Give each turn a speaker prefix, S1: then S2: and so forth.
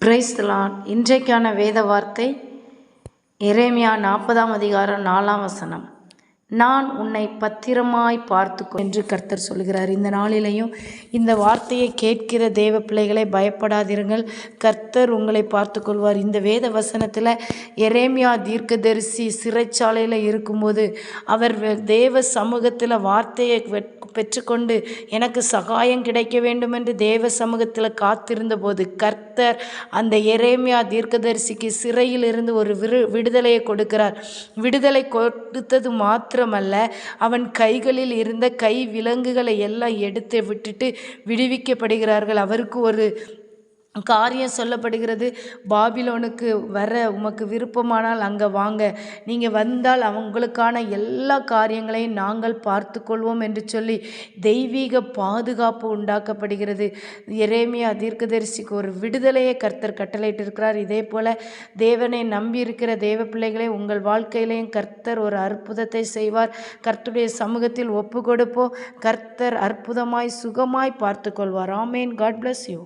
S1: பிரைஸ்லான் இன்றைக்கான வேத வார்த்தை எரேமியா நாற்பதாம் அதிகாரம் நாலாம் வசனம். நான் உன்னை பத்திரமாய் பார்த்துக்கோ என்று கர்த்தர் சொல்கிறார் இந்த நாளிலையும் இந்த வார்த்தையை கேட்கிற தேவ பிள்ளைகளை பயப்படாதிருங்கள். கர்த்தர் உங்களை பார்த்து கொள்வார் இந்த வேத வசனத்தில் எரேமியா தீர்க்கதரிசி சிறைச்சாலையில் இருக்கும்போது அவர் தேவ சமூகத்தில் வார்த்தையை பெற்றுக்கொண்டு எனக்கு சகாயம் கிடைக்க வேண்டும் என்று தேவ சமூகத்தில் காத்திருந்த போது கர்த்தர் அந்த எரேமியா தீர்க்கதரிசிக்கு சிறையில் இருந்து ஒரு விரு விடுதலையை கொடுக்கிறார். விடுதலை கொடுத்தது மாத்திரமல்ல அவன் கைகளில் இருந்த கை விலங்குகளை எல்லாம் எடுத்து விட்டுட்டு விடுவிக்கப்படுகிறார்கள். அவருக்கு ஒரு காரியம் சொல்லப்படுகிறது. பாபிலோனுக்கு வர உமக்கு விருப்பமானால் அங்கே வாங்க. நீங்கள் வந்தால் அவங்களுக்கான எல்லா காரியங்களையும் நாங்கள் பார்த்து கொள்வோம் என்று சொல்லி தெய்வீக பாதுகாப்பு உண்டாக்கப்படுகிறது. எரேமியா தீர்க்கதரிசிக்கு ஒரு விடுதலையை கர்த்தர் கட்டளையிட்டிருக்கிறார். இதே போல் தேவனை நம்பி இருக்கிற தேவ பிள்ளைகளை உங்கள் வாழ்க்கையிலையும் கர்த்தர் ஒரு அற்புதத்தை செய்வார். கர்த்தருடைய சமூகத்தில் ஒப்பு கொடுப்போம் கர்த்தர் அற்புதமாய் சுகமாய் பார்த்து கொள்வார் ஆமேன். God bless you